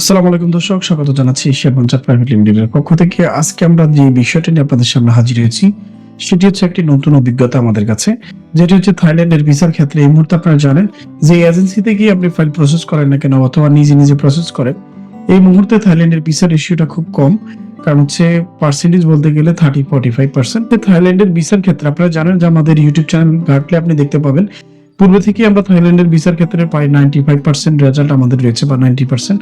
আসসালামু আলাইকুম দর্শক, স্বাগত জানাচ্ছি এশিয়া পঞ্চায়েত প্রাইভেট লিমিটেডের পক্ষ থেকে। আজকে আমরা যে বিষয়টি নিয়ে আপনাদের সামনে হাজির হয়েছি, সেটি হচ্ছে একটি নতুন অভিজ্ঞতা আমাদের কাছে, যেটি হচ্ছে থাইল্যান্ডের ভিসার ক্ষেত্রে এই মুহূর্তে আপনারা জানেন যে এজেন্সিতে গিয়ে আপনি ফাইল প্রসেস করেন না কেন অথবা নিজে নিজে প্রসেস করেন। এই মুহূর্তে থাইল্যান্ডের ভিসার রেশিওটা খুব কম, কারণ হচ্ছে পার্সেন্টেজ বলতে গেলে থার্টি ফর্টি ফাইভ পার্সেন্ট থাইল্যান্ডের ভিসার ক্ষেত্রে আপনারা জানেন যে আমাদের ইউটিউব চ্যানেল ঘাটলে আপনি দেখতে পাবেন, পূর্বে থেকে আমরা থাইল্যান্ডের ভিসার ক্ষেত্রে প্রায় নাইনটি ফাইভ পার্সেন্ট রেজাল্ট আমাদের রয়েছে বা নাইনটি পার্সেন্ট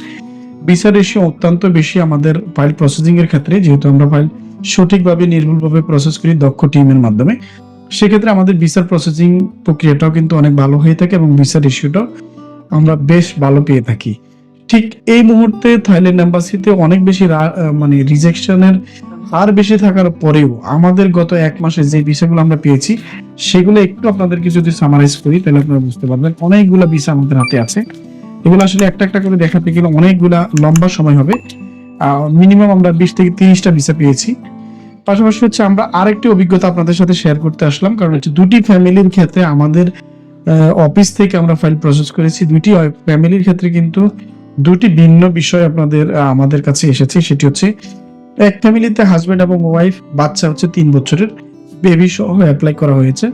ভিসা রেশিও অত্যন্ত বেশি আমাদের ফাইল প্রসেসিং এর ক্ষেত্রে, যেহেতু আমরা ফাইল সঠিকভাবে, নির্ভুলভাবে প্রসেস করি দক্ষ টিমের মাধ্যমে। সেক্ষেত্রে আমাদের ভিসার প্রসেসিং প্রক্রিয়াটাও কিন্তু অনেক ভালো হয়ে থাকে এবং ভিসা রেশিওটাও আমরা বেশ ভালো পেয়ে থাকি। ঠিক এই মুহূর্তে থাইল্যান্ড এম্বাসিতে অনেক বেশি মানে রিজেকশনের হার বেশি থাকার পরেও আমাদের গত এক মাসে যে ভিসাগুলো আমরা পেয়েছি, সেগুলো একটু আপনাদেরকে যদি সামারাইজ করি, তাহলে আপনারা বুঝতে পারবেন। অনেকগুলো বিষয় আমাদের হাতে আছে। এগুলো আসলে একটা একটা করে দেখাতে গেলে অনেকগুলা লম্বা সময় হবে। মিনিমাম আমরা বিশ থেকে তিরিশটা ভিসা পেয়েছি। পাশাপাশি হচ্ছে আমরা আরেকটি অভিজ্ঞতা আপনাদের সাথে শেয়ার করতে আসলাম, কারণ হচ্ছে দুটি ফ্যামিলির ক্ষেত্রে আমাদের অফিস থেকে আমরা ফাইল প্রসেস করেছি। দুটি ফ্যামিলির ক্ষেত্রে কিন্তু দুটি ভিন্ন বিষয় আপনাদের আমাদের কাছে এসেছে। সেটি হচ্ছে এক ফ্যামিলিতে হাজবেন্ড এবং ওয়াইফ বাচ্চা হচ্ছে তিন বছরের। বেবি সহ অ্যাপ্লাই করা হয়েছে।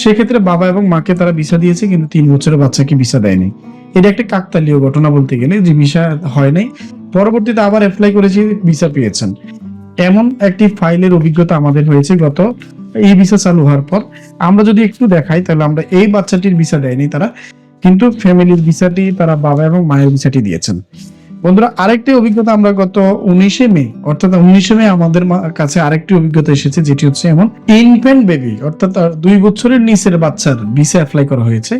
সেক্ষেত্রে বাবা এবং মাকে তারা ভিসা দিয়েছে, কিন্তু তিন বছরের বাচ্চাকে ভিসা দেয়নি। এটা একটা কাকতালীয় ঘটনা বলতে গেলে, যে ভিসা হয় নাই। পরবর্তীতে আবার অ্যাপ্লাই করেছি, ভিসা পেয়েছেন। এমন একটি ফাইলের অভিজ্ঞতা আমাদের হয়েছে গত, এই ভিসা চালু হওয়ার পর। আমরা যদি একটু দেখাই, তাহলে আমরা এই বাচ্চাটির ভিসা দেয়নি তারা, কিন্তু ফ্যামিলির ভিসাটি তারা বাবা এবং মায়ের ভিসাটি দিয়েছেন। বন্ধুরা, আরেকটি অভিজ্ঞতা আমরা গত উনিশে মে, অর্থাৎ উনিশে মে আমাদের কাছে আরেকটি অভিজ্ঞতা এসেছে, যেটি হচ্ছে এমন ইনফ্যান্ট বেবি অর্থাৎ দুই বছরের নিচের বাচ্চার ভিসা অ্যাপ্লাই করা হয়েছে।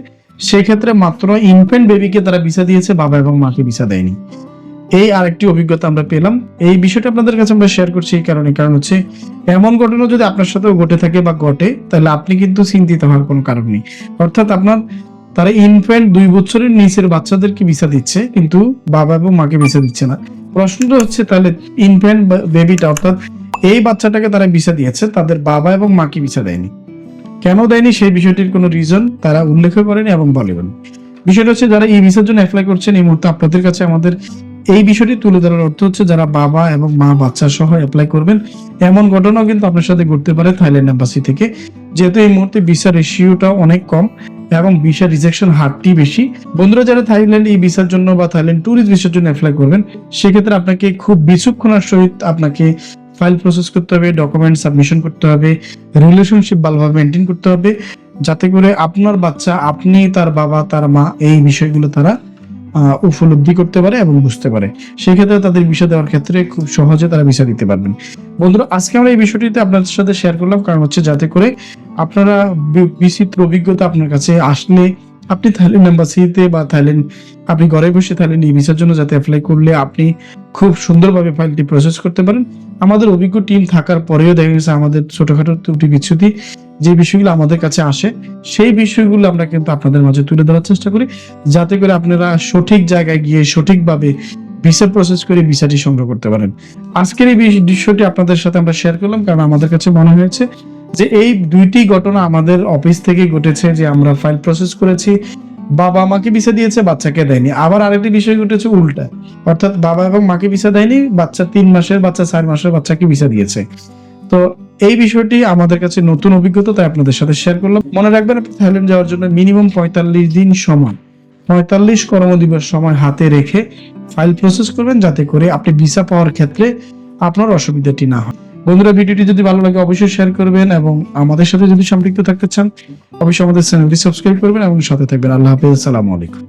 সেক্ষেত্রে মাত্র ইনফ্যান্ট বেবিকে তারা ভিসা দিয়েছে, বাবা এবং মাকে ভিসা দেয়নি। এই আরেকটি অভিজ্ঞতা আমরা পেলাম। এই বিষয়টা আপনাদের কাছে আমরা শেয়ার করছি এই কারণে। কারণ হচ্ছে, এমন ঘটনা যদি আপনার সাথেও ঘটে থাকে বা ঘটে, তাহলে আপনি কিন্তু চিন্তিত হওয়ার কোনো কারণ নেই। অর্থাৎ আপনার, তারা ইনফ্যান্ট দুই বছরের নিচের বাচ্চাদেরকে ভিসা দিচ্ছে, কিন্তু বাবা এবং মাকে ভিসা দিচ্ছে না। প্রশ্নটা হচ্ছে, তাহলে ইনফ্যান্ট বেবিটা অর্থাৎ এই বাচ্চাটাকে তারা ভিসা দিয়েছে, তাদের বাবা এবং মাকে ভিসা দেয়নি। কেন দেয়নি সেই বিষয়টির কোনো রিজন তারা উল্লেখ করেনি এবং বলেন। বিষয়টা হচ্ছে যারা এই ভিসার জন্য অ্যাপ্লাই করছেন, এই মুহূর্তে আপনাদের কাছে আমাদের এই বিষয়টি তুলে ধরার অর্থ হচ্ছে যারা বাবা এবং মা, বাচ্চা সহ অ্যাপ্লাই করবেন, এমন ঘটনাও কিন্তু আপনার সাথে ঘটতে পারে থাইল্যান্ড এম্বাসি থেকে। যেহেতু এই মুহূর্তে ভিসা রেশিওটা অনেক কম এবং ভিসা রিজেকশন হারটি বেশি। বন্ধুরা, যারা থাইল্যান্ড এই ভিসার জন্য বা থাইল্যান্ড ট্যুরিস্ট ভিসার জন্য অ্যাপ্লাই করবেন, সেক্ষেত্রে আপনাকে খুব বিচক্ষণার সহিত আপনাকে ফাইল প্রসেস করতে হবে ডকুমেন্ট সাবমিশন করতে হবে রিলেশনশিপ ভালোভাবে মেনটেন করতে হবে, যাতে করে আপনার বাচ্চা, আপনি, তার বাবা, তার মা এই বিষয়গুলো তারা উপলব্ধি করতে পারে এবং বুঝতে পারে। সেক্ষেত্রে তাদের বিষয় দেওয়ার ক্ষেত্রে খুব সহজে তারা বিষয় দিতে পারবেন। বন্ধুরা, আজকে আমরা এই বিষয়টিতে আপনাদের সাথে শেয়ার করলাম। কারণ হচ্ছে যাতে করে আপনারা বিচিত্র অভিজ্ঞতা আপনার কাছে আসলে আপনি থাইল্যান্ড এম্বাসিতে বা থাইল্যান্ড আপনি ঘরে বসে থাইল্যান্ড এই ভিসার জন্য যাতে অ্যাপ্লাই করলে আপনি খুব সুন্দরভাবে ফাইলটি প্রসেস করতে পারেন। আমাদের অভিজ্ঞ টিম থাকার পরেও দেখা গেছে আমাদের ছোটখাটো ত্রুটি বিচ্ছুতি যে বিষয়গুলো আমাদের কাছে আসে, সেই বিষয়গুলো আমরা কিন্তু আপনাদের মাঝে তুলে ধরার চেষ্টা করি। যাতে করে আপনারা সঠিক জায়গায় গিয়ে সঠিকভাবে ভিসা প্রসেস করে ভিসাটি সংগ্রহ করতে পারেন। আজকের এই দৃশ্যটি আপনাদের সাথে আমরা শেয়ার করলাম, কারণ আমাদের কাছে মনে হয়েছে যে এই দুইটি ঘটনা আমাদের অফিস থেকে ঘটেছে যে আমরা ফাইল প্রসেস করেছি, বাবা মাকে ভিসা দিয়েছে, বাচ্চাকে দেয়নি। আবার আরেকটি বিষয় ঘটেছে উল্টা অর্থাৎ বাবা এবং মাকে ভিসা দেয়নি, বাচ্চা তিন মাসের, বাচ্চা চার মাসের বাচ্চাকে ভিসা দিয়েছে। তো এই বিষয়টি আমাদের কাছে নতুন অভিজ্ঞতা, তাই আপনাদের সাথে শেয়ার করলাম। মনে রাখবেন আপনি থাইল্যান্ড যাওয়ার জন্য মিনিমাম পঁয়তাল্লিশ দিন সময়। পঁয়তাল্লিশ কর্মদিবস সময় হাতে রেখে ফাইল প্রসেস করবেন, যাতে করে আপনি ভিসা পাওয়ার ক্ষেত্রে আপনার অসুবিধাটি না হয়। বন্ধুরা, ভিডিওটি যদি ভালো লাগে, অবশ্যই শেয়ার করবেন এবং আমাদের সাথে যদি সম্পৃক্ত থাকতে চান, অবশ্যই আমাদের চ্যানেলটি সাবস্ক্রাইব করবেন এবং সাথে থাকবেন। আল্লাহ হাফিজ, আসসালামু আলাইকুম।